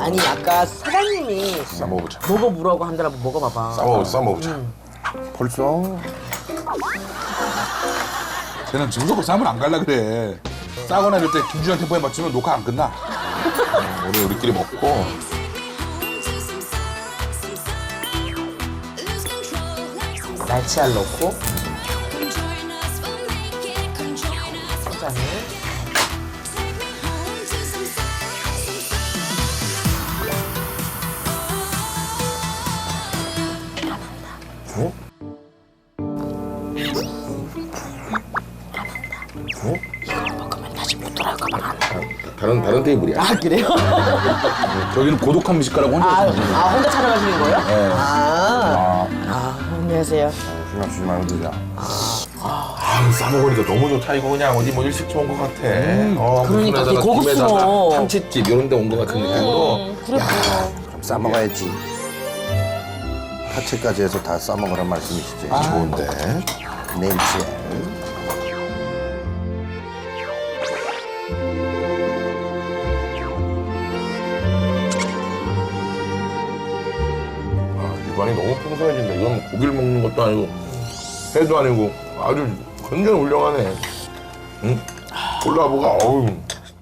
아니 아까 사장님이 싸먹어보자. 먹어보라고 한다라 먹어봐봐. 싸먹어, 싸먹어보자. 벌써 쟤는 정석으로 싸면 안 갈라 그래. 싸거나 이럴 때 김준영 템포에 맞추면 녹화 안 끝나. 오늘 우리끼리 먹고 날치알 넣고 짜장 면. 먹으면 다시 못 돌아올까 봐. 다른 다른 테이블이야. 아 그래요? 저기는 고독한 미식가라고 혼자 아. 아 혼자 촬영하시는 거예요? 네. 아, 아 안녕하세요. 신경 쓰지 말고 드자. 아, 싸먹으니까 너무 좋다. 이거 그냥 어디 뭐 일식집 온 것 같아. 어, 그러니까 되게 고급스러워. 김에다가 참치집 이런 데 온 것 같은 느낌으로. 그래. 그럼 싸먹어야지. 파채까지 해서 다 싸먹으란 말씀이시지. 좋은데. 냄새. 아, 입안이 너무 풍성해진다. 이건 뭐 고기를 먹는 것도 아니고 회도 아니고 아주 굉장히 훌륭하네. 응? 콜라보가 어우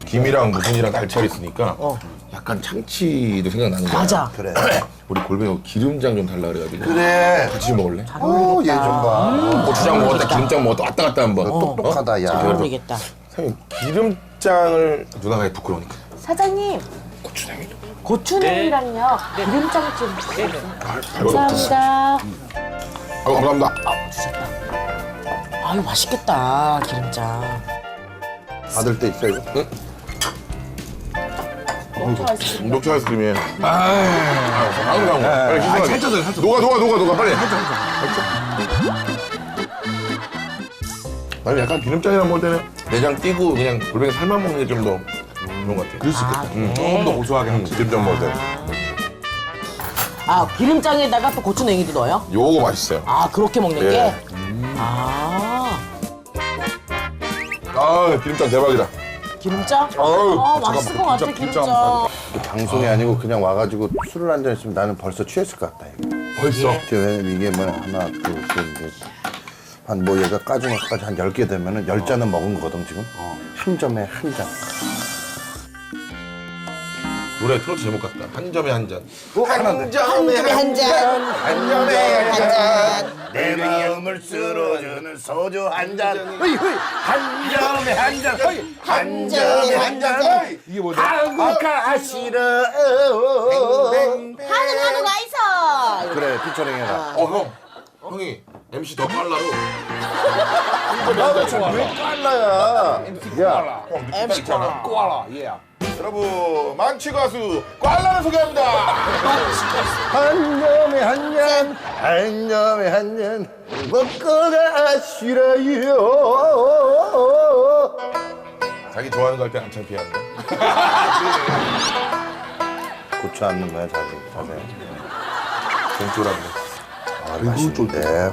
김이랑 무순이랑 달걀 있으니까 어. 약간 참치도 생각나는 거야. 맞아. 그래. 우리 골뱅이 기름장 좀 달라 그래가지고 그래. 같이 좀 먹을래? 어, 얘좀 봐. 고추장 먹었다 기름장 먹었다 왔다 갔다 한번. 똑똑하다, 야. 잘 어울리겠다. 사장님 기름장을 누나가 부끄러우니까 사장님 고추장이 좀. 고추냉이랑요 기름장 좀 주세요. 잘 먹었다. 감사합니다. 아유 감사합니다. 아유 맛있겠다 기름장. 받을 때 있어요? 응? 녹차 아이스크림이에요. 아, 아유, 아, 빨리 시원하게. 살쪄서 살쪄. 녹아, 녹아, 녹아, 녹아, 빨리. 아니, 약간 기름장이랑 먹을 때는 내장 띄고 그냥 골뱅이 살만 먹는 게 좀 더 좋은 것 같아. 그럴 수 있겠다. 응. 조금 더 고소하게 응, 하지. 기름장 먹을 때. 아 기름장에다가 또 고추냉이도 넣어요? 요거 맛있어요. 아 그렇게 먹는 예. 게? 아 아, 기름장 대박이다. 기름장? 어우, 아 맛있을 것 같아 기름장. 방송이 아니고 그냥 와가지고 술을 한잔 했으면 나는 벌써 취했을 것 같다. 이거. 벌써. 왜냐면 이게 뭐 하나, 둘, 셋, 한뭐 얘가 까준 것까지 한 10개 되면은 10잔은 먹은 거거든, 지금. 한 점에 한 잔. 노래 트로트 제목 같다. 한 점에 한 잔. 한 점에 한 잔. 한 점에 한 잔. 내 마음을 쓸어주는 소주 한 잔. 한 점에 한 잔. 한 점에 한 잔. 이게 뭐죠? 아가 싫어. 하는 한우가 있어. 그래, 피처링 해라. 어, 형. 형이 MC 더 빨라로. 왜 깔라야? 야, 형, 느낌 있잖아. 꼬아라, 예. 여러분, 만취 가수 꽐라를 소개합니다. 한 점에 한 잔, 한 점에 한 잔. 먹고가 싫어요. 자기 좋아하는 거 할때 한참 피하는데. 고추 않는 거야, 자기. 자세. 공조라는데. 아, 맛있는데.